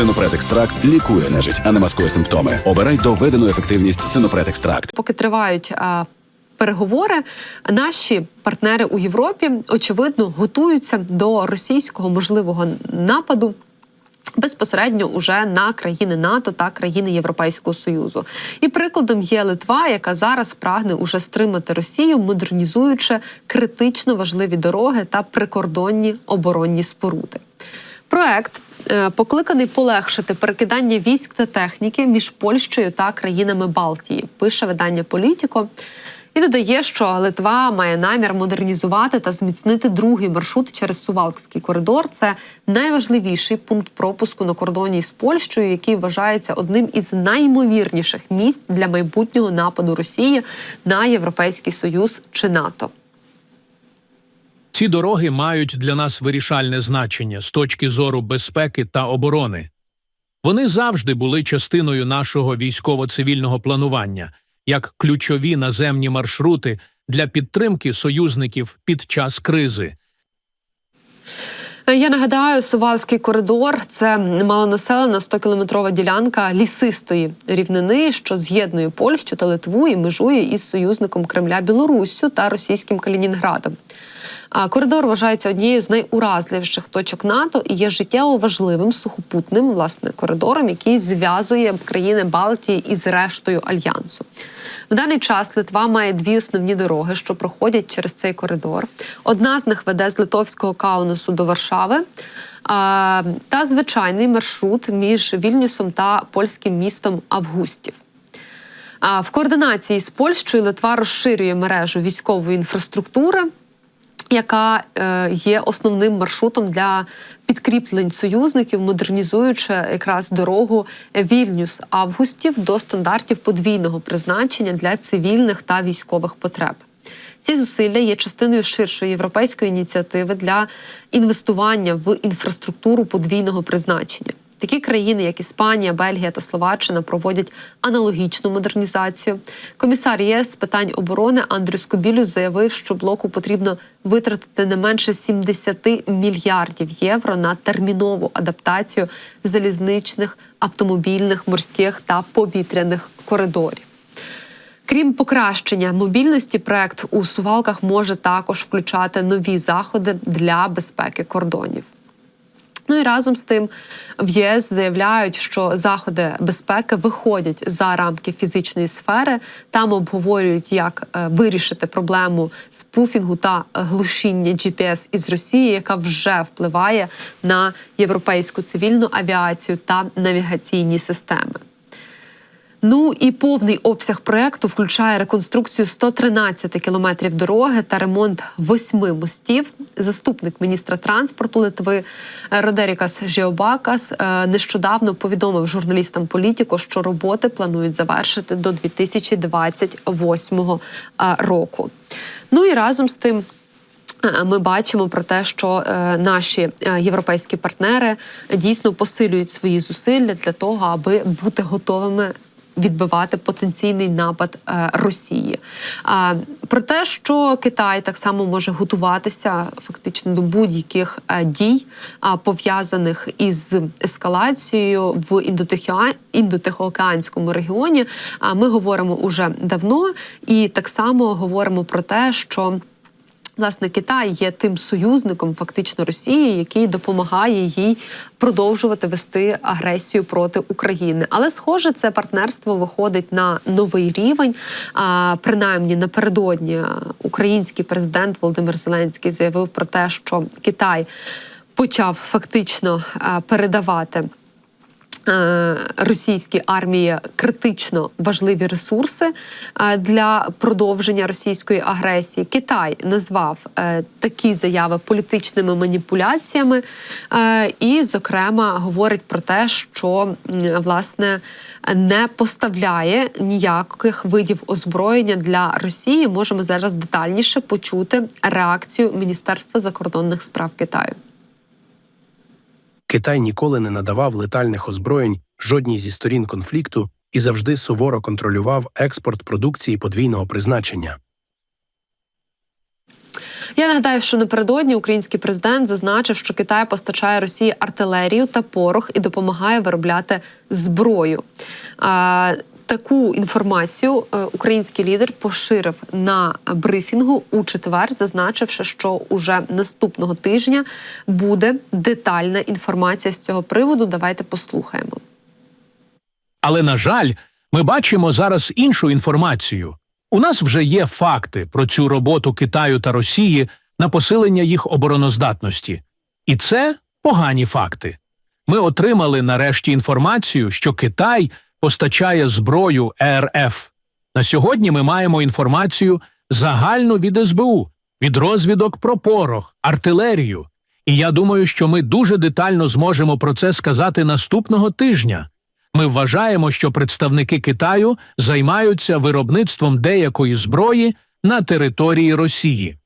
Синопред екстракт лікує нежить, а не маскує симптоми. Обирай доведену ефективність Синопред екстракт. Поки тривають а, переговори, наші партнери у Європі очевидно готуються до російського можливого нападу. Безпосередньо уже на країни НАТО та країни Європейського союзу, і прикладом є Литва, яка зараз прагне уже стримати Росію, модернізуючи критично важливі дороги та прикордонні оборонні споруди. Проект е, покликаний полегшити перекидання військ та техніки між Польщею та країнами Балтії. Пише видання Політіко. І додає, що Литва має намір модернізувати та зміцнити другий маршрут через Сувалкський коридор. Це найважливіший пункт пропуску на кордоні з Польщею, який вважається одним із наймовірніших місць для майбутнього нападу Росії на Європейський Союз чи НАТО. Ці дороги мають для нас вирішальне значення з точки зору безпеки та оборони. Вони завжди були частиною нашого військово-цивільного планування як ключові наземні маршрути для підтримки союзників під час кризи. Я нагадаю, Сувалський коридор це малонаселена 100-кілометрова ділянка лісистої рівнини, що з'єднує Польщу та Литву і межує із союзником Кремля Білоруссю та російським Калінінградом. Коридор вважається однією з найуразливіших точок НАТО і є життєво важливим сухопутним власне коридором, який зв'язує країни Балтії із рештою альянсу. В даний час Литва має дві основні дороги, що проходять через цей коридор. Одна з них веде з литовського Каунасу до Варшави. Та звичайний маршрут між Вільнюсом та польським містом Августів. В координації з Польщею Литва розширює мережу військової інфраструктури, яка е, є основним маршрутом для підкріплень союзників, модернізуючи якраз дорогу Вільнюс Августів до стандартів подвійного призначення для цивільних та військових потреб. Ці зусилля є частиною ширшої європейської ініціативи для інвестування в інфраструктуру подвійного призначення. Такі країни, як Іспанія, Бельгія та Словаччина, проводять аналогічну модернізацію. Комісар ЄС з питань оборони Андрю Скобілюс заявив, що блоку потрібно витратити не менше 70 мільярдів євро на термінову адаптацію залізничних, автомобільних, морських та повітряних коридорів. Крім покращення мобільності, проект у сувалках може також включати нові заходи для безпеки кордонів. Ну і разом з тим в ЄС заявляють, що заходи безпеки виходять за рамки фізичної сфери. Там обговорюють, як е, вирішити проблему спуфінгу та глушіння GPS із Росії, яка вже впливає на європейську цивільну авіацію та навігаційні системи. Ну і повний обсяг проекту включає реконструкцію 113 кілометрів дороги та ремонт восьми мостів. Заступник міністра транспорту Литви е, Родерікас Жіобакас е, нещодавно повідомив журналістам політико, що роботи планують завершити до 2028 е, року. Ну і разом з тим. Ми бачимо про те, що е, наші е, європейські партнери дійсно посилюють свої зусилля для того, аби бути готовими відбивати потенційний напад е, Росії. Про те, що Китай так само може готуватися фактично до будь-яких е, дій, пов'язаних із ескалацією в індотихоокеанському регіоні. Ми говоримо уже давно, і так само говоримо про те, що. Власне, Китай є тим союзником, фактично Росії, який допомагає їй продовжувати вести агресію проти України. Але, схоже, це партнерство виходить на новий рівень. А принаймні напередодні український президент Володимир Зеленський заявив про те, що Китай почав фактично передавати. Е, Російській армії критично важливі ресурси е, для продовження російської агресії. Китай назвав е, такі заяви політичними маніпуляціями, і, зокрема, говорить про те, що власне не поставляє ніяких видів озброєння для Росії. Можемо зараз детальніше почути реакцію Міністерства закордонних справ Китаю. Китай ніколи не надавав летальних озброєнь жодній зі сторін конфлікту і завжди суворо контролював експорт продукції подвійного призначення. Я нагадаю, що напередодні український президент зазначив, що Китай постачає Росії артилерію та порох і допомагає виробляти зброю. Таку інформацію е, український лідер поширив на брифінгу у четвер, зазначивши, що уже наступного тижня буде детальна інформація з цього приводу. Давайте послухаємо. Але, на жаль, ми бачимо зараз іншу інформацію. У нас вже є факти про цю роботу Китаю та Росії на посилення їх обороноздатності. І це погані факти. Ми отримали нарешті інформацію, що Китай постачає зброю РФ. На сьогодні ми маємо інформацію загальну від СБУ, від розвідок про порох, артилерію. І я думаю, що ми дуже детально зможемо про це сказати наступного тижня. Ми вважаємо, що представники Китаю займаються виробництвом деякої зброї на території Росії.